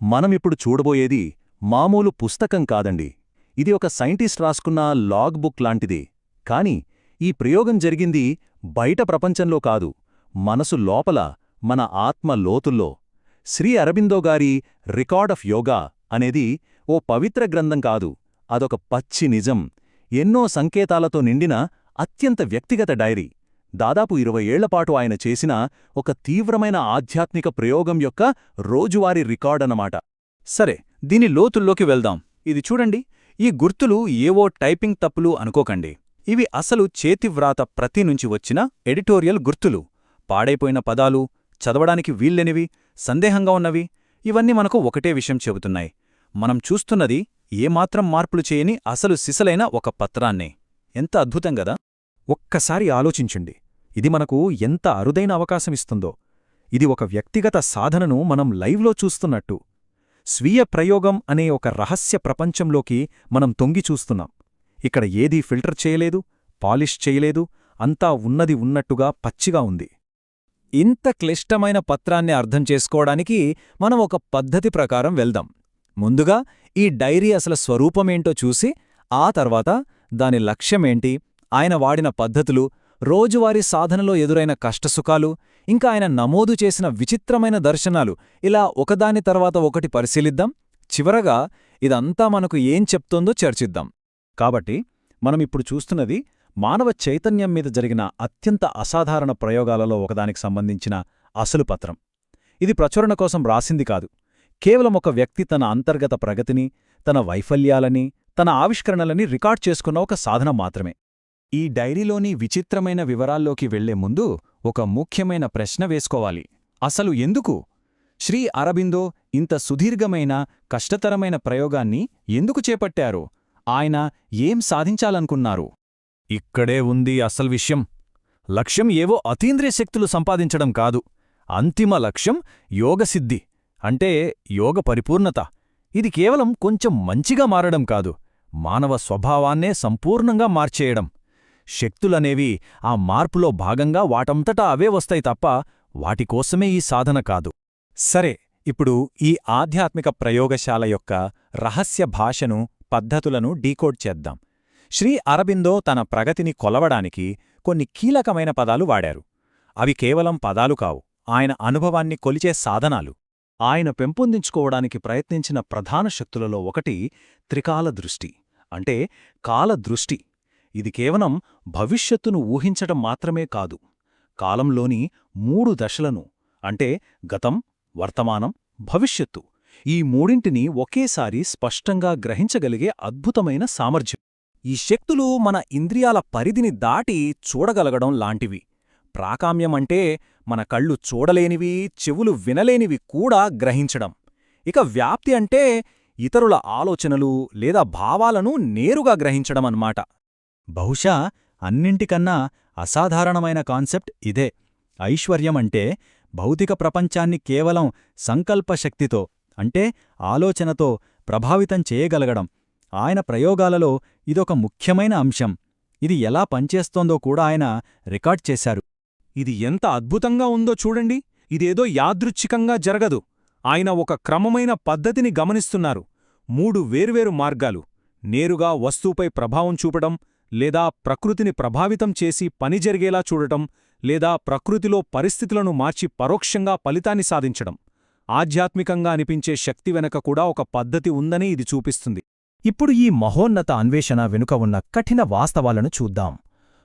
మనమిప్పుడు చూడబోయేది మామూలు పుస్తకం కాదండి. ఇది ఒక సైంటిస్ట్ రాసుకున్న లాగ్ బుక్ లాంటిది. కాని ఈ ప్రయోగం జరిగింది బయట ప్రపంచంలో కాదు మనసు లోపల మన ఆత్మ లోతుల్లో. శ్రీ అరబిందో గారి రికార్డ్ ఆఫ్ యోగా అనేది ఓ పవిత్ర గ్రంథం కాదు అదొక పచ్చి నిజం. ఎన్నో సంకేతాలతో నిండిన అత్యంత వ్యక్తిగత డైరీ. దాదాపు ఇరవై ఏళ్ళపాటు ఆయన చేసిన ఒక తీవ్రమైన ఆధ్యాత్మిక ప్రయోగం యొక్క రోజువారీ రికార్డనమాట సరే దీని లోతుల్లోకి వెళ్దాం. ఇది చూడండి. ఈ గుర్తులు ఏవో టైపింగ్ తప్పులు అనుకోకండి. ఇవి అసలు చేతివ్రాత ప్రతి నుంచి వచ్చిన ఎడిటోరియల్ గుర్తులు. పాడైపోయిన పదాలు చదవడానికి వీల్లేనివి సందేహంగా ఉన్నవి ఇవన్నీ మనకు ఒకటే విషయం చెబుతున్నాయి. మనం చూస్తున్నది ఏమాత్రం మార్పులు చేయని అసలు సిసలైన ఒక పత్రాన్నే. ఎంత అద్భుతం గదా! ఒక్కసారి ఆలోచించండి. ఇది మనకు ఎంత అరుదైన అవకాశమిస్తుందో ఇది ఒక వ్యక్తిగత సాధనను మనం లైవ్లో చూస్తున్నట్టు. స్వీయ ప్రయోగం అనే ఒక రహస్య ప్రపంచంలోకి మనం తొంగి చూస్తున్నాం. ఇక్కడ ఏదీ ఫిల్టర్ చేయలేదు పాలిష్ చేయలేదు అంతా ఉన్నది ఉన్నట్టుగా పచ్చిగా ఉంది. ఇంత క్లిష్టమైన పత్రాన్ని అర్థం చేసుకోవడానికి మనం ఒక పద్ధతి ప్రకారం వెళ్దాం. ముందుగా ఈ డైరీ అసలు స్వరూపమేంటో చూసి ఆ తర్వాత దాని లక్ష్యమేంటి? ఆయన వాడిన పద్ధతులు రోజువారీ సాధనలో ఎదురైన కష్టసుఖాలు ఇంకా ఆయన నమోదు చేసిన విచిత్రమైన దర్శనాలు. ఇలా ఒకదాని తర్వాత ఒకటి పరిశీలిద్దాం. చివరగా ఇదంతా మనకు ఏం చెప్తోందో చర్చిద్దాం. కాబట్టి మనమిప్పుడు చూస్తున్నది మానవ చైతన్యం మీద జరిగిన అత్యంత అసాధారణ ప్రయోగాలలో ఒకదానికి సంబంధించిన అసలు పత్రం. ఇది ప్రచురణ కోసం రాసింది కాదు. కేవలం ఒక వ్యక్తి తన అంతర్గత ప్రగతిని తన వైఫల్యాలని తన ఆవిష్కరణలని రికార్డ్ చేసుకున్న ఒక సాధనం మాత్రమే. ఈ డైరీలోని విచిత్రమైన వివరాల్లోకి వెళ్ళే ముందు ఒక ముఖ్యమైన ప్రశ్న వేసుకోవాలి. అసలు ఎందుకు? శ్రీ అరబిందో ఇంత సుదీర్ఘమైన కష్టతరమైన ప్రయోగాన్ని ఎందుకు చేపట్టారు? ఆయన ఏం సాధించాలనుకున్నారు? ఇక్కడే ఉంది అసలు విషయం. లక్ష్యం ఏవో అతీంద్రియ శక్తులు సంపాదించడం కాదు. అంతిమ లక్ష్యం యోగసిద్ధి. అంటే యోగ పరిపూర్ణత. ఇది కేవలం కొంచెం మంచిగా మారడం కాదు. మానవ స్వభావాన్నే సంపూర్ణంగా మార్చేయడం. శక్తులనేవి ఆ మార్పులో భాగంగా వాటంతటా అవే వస్తాయి తప్ప వాటికోసమే ఈ సాధన కాదు. సరే ఇప్పుడు ఈ ఆధ్యాత్మిక ప్రయోగశాల యొక్క రహస్య భాషను పద్ధతులను డీకోడ్ చేద్దాం. శ్రీ అరబిందో తన ప్రగతిని కొలవడానికి కొన్ని కీలకమైన పదాలు వాడారు. అవి కేవలం పదాలు కావు ఆయన అనుభవాన్ని కొలిచే సాధనాలు. ఆయన పెంపొందించుకోవడానికి ప్రయత్నించిన ప్రధాన శక్తులలో ఒకటి త్రికాల దృష్టి అంటే కాలదృష్టి. ఇది కేవలం భవిష్యత్తును ఊహించటం మాత్రమే కాదు. కాలంలోని మూడు దశలను అంటే గతం వర్తమానం భవిష్యత్తు ఈ మూడింటిని ఒకేసారి స్పష్టంగా గ్రహించగలిగే అద్భుతమైన సామర్థ్యం. ఈ శక్తులు మన ఇంద్రియాల పరిధిని దాటి చూడగలగడం లాంటివి. ప్రాకామ్యమంటే మన కళ్ళు చూడలేనివి చెవులు వినలేనివి కూడా గ్రహించడం. ఇక వ్యాప్తి అంటే ఇతరుల ఆలోచనలు లేదా భావాలను నేరుగా గ్రహించడం అన్నమాట. బహుశా అన్నింటికన్నా అసాధారణమైన కాన్సెప్ట్ ఇదే. ఐశ్వర్యమంటే భౌతిక ప్రపంచాన్ని కేవలం సంకల్పశక్తితో అంటే ఆలోచనతో ప్రభావితం చేయగలగడం. ఆయన ప్రయోగాలలో ఇదొక ముఖ్యమైన అంశం. ఇది ఎలా పనిచేస్తోందో కూడా ఆయన రికార్డ్ చేశారు. ఇది ఎంత అద్భుతంగా ఉందో చూడండి. ఇదేదో యాదృచ్ఛికంగా జరగదు. ఆయన ఒక క్రమమైన పద్ధతిని గమనిస్తున్నారు. మూడు వేర్వేరు మార్గాలు. నేరుగా వస్తువుపై ప్రభావం చూపడం లేదా ప్రకృతిని ప్రభావితం చేసి పని జరిగేలా చూడటం లేదా ప్రకృతిలో పరిస్థితులను మార్చి పరోక్షంగా ఫలితాన్ని సాధించడం. ఆధ్యాత్మికంగా అనిపించే శక్తి వెనక కూడా ఒక పద్ధతి ఉందని ఇది చూపిస్తుంది. ఇప్పుడు ఈ మహోన్నత అన్వేషణ వెనుక ఉన్న కఠిన వాస్తవాలను చూద్దాం.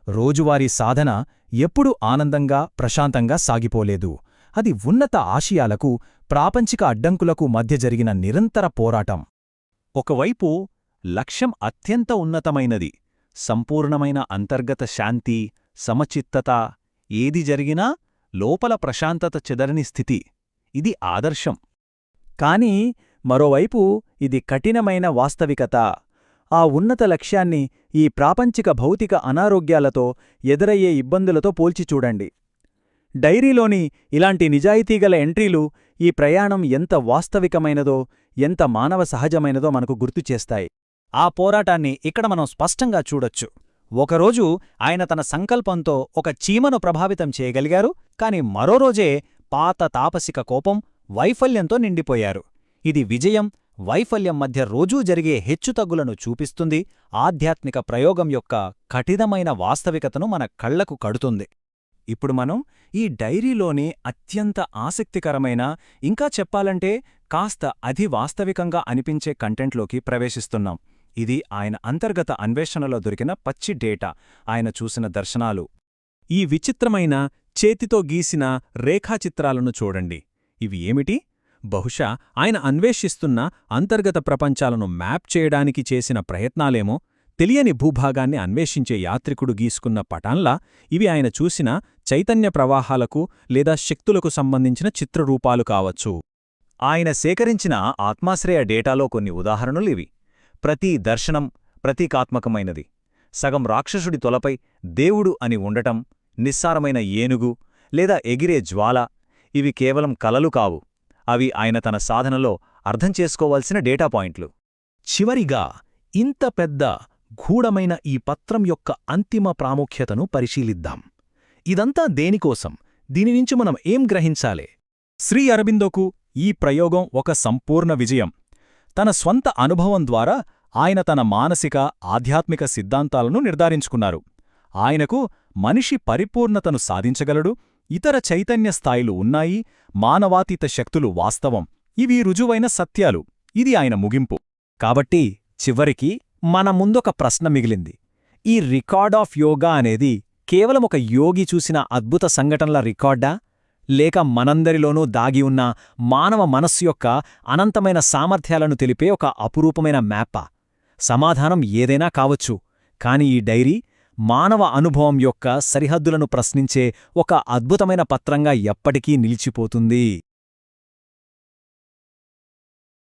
రోజువారీ సాధన ఎప్పుడూ ఆనందంగా ప్రశాంతంగా సాగిపోలేదు. అది ఉన్నత ఆశయాలకు ప్రాపంచిక అడ్డంకులకు మధ్య జరిగిన నిరంతర పోరాటం. ఒకవైపు లక్ష్యం అత్యంత ఉన్నతమైనది సంపూర్ణమైన అంతర్గత శాంతి సమచిత్తత ఏది జరిగినా లోపల ప్రశాంతత చెదరని స్థితి. ఇది ఆదర్శం. కాని మరోవైపు ఇది కఠినమైన వాస్తవికత. ఆ ఉన్నత లక్ష్యాన్ని ఈ ప్రాపంచిక భౌతిక అనారోగ్యాలతో ఎదురయ్యే ఇబ్బందులతో పోల్చి చూడండి. డైరీలోని ఇలాంటి నిజాయితీగల ఎంట్రీలు ఈ ప్రయాణం ఎంత వాస్తవికమైనదో ఎంత మానవ సహజమైనదో మనకు గుర్తుచేస్తాయి ఆ పోరాటాన్ని ఇక్కడ మనం స్పష్టంగా చూడొచ్చు. ఒకరోజు ఆయన తన సంకల్పంతో ఒక చీమను ప్రభావితం చేయగలిగారు కాని మరో రోజే పాత తాపసిక కోపం వైఫల్యంతో నిండిపోయారు. ఇది విజయం వైఫల్యం మధ్య రోజూ జరిగే హెచ్చుతగ్గులను చూపిస్తుంది ఆధ్యాత్మిక ప్రయోగం యొక్క కఠినమైన వాస్తవికతను మన కళ్ళకు కడుతుంది. ఇప్పుడు మనం ఈ డైరీలోని అత్యంత ఆసక్తికరమైన ఇంకా చెప్పాలంటే కాస్త అధివాస్తవికంగా అనిపించే కంటెంట్లోకి ప్రవేశిస్తున్నాం. ఇది ఆయన అంతర్గత అన్వేషణలో దొరికిన పచ్చి డేటా. ఆయన చూసిన దర్శనాలు. ఈ విచిత్రమైన చేతితో గీసిన రేఖాచిత్రాలను చూడండి. ఇవి ఏమిటి? బహుశా ఆయన అన్వేషిస్తున్న అంతర్గత ప్రపంచాలను మ్యాప్ చేయడానికి చేసిన ప్రయత్నాలేమో తెలియని భూభాగాన్ని అన్వేషించే యాత్రికుడు గీసుకున్న పటాన్లా ఇవి ఆయన చూసిన చైతన్య ప్రవాహాలకు లేదా శక్తులకు సంబంధించిన చిత్రరూపాలు కావచ్చు. ఆయన సేకరించిన ఆత్మాశ్రయ డేటాలో కొన్ని ఉదాహరణలివి ప్రతి దర్శనం ప్రతీకాత్మకమైనది. సగం రాక్షసుడి తొలపై దేవుడు అని ఉండటం నిస్సారమైన ఏనుగు లేదా ఎగిరే జ్వాల ఇవి కేవలం కలలు కావు. అవి ఆయన తన సాధనలో అర్థం చేసుకోవాల్సిన డేటా పాయింట్లు. చివరిగా ఇంత పెద్ద గూఢమైన ఈ పత్రం యొక్క అంతిమ ప్రాముఖ్యతను పరిశీలిద్దాం. ఇదంతా దేనికోసం? దీని నుంచి మనం ఏం గ్రహించాలే? శ్రీ అరబిందోకు ఈ ప్రయోగం ఒక సంపూర్ణ విజయం. తన స్వంత అనుభవం ద్వారా ఆయన తన మానసిక ఆధ్యాత్మిక సిద్ధాంతాలను నిర్ధారించుకున్నారు. ఆయనకు మనిషి పరిపూర్ణతను సాధించగలడు ఇతర చైతన్య స్థాయిలు ఉన్నాయి మానవాతీత శక్తులు వాస్తవం ఇవి రుజువైన సత్యాలు ఇది ఆయన ముగింపు. కాబట్టి చివరికి మన ముందొక ప్రశ్న మిగిలింది. ఈ రికార్డ్ ఆఫ్ యోగా అనేది కేవలం ఒక యోగి చూసిన అద్భుత సంఘటనల రికార్డా? లేక మనందరిలోనూ దాగి ఉన్న మానవ మనస్సు యొక్క అనంతమైన సామర్థ్యాలను తెలిపే ఒక అపురూపమైన మ్యాపా. సమాధానం ఏదైనా కావచ్చు కాని ఈ డైరీ మానవ అనుభవం యొక్క సరిహద్దులను ప్రశ్నించే ఒక అద్భుతమైన పత్రంగా ఎప్పటికీ నిలిచిపోతుంది.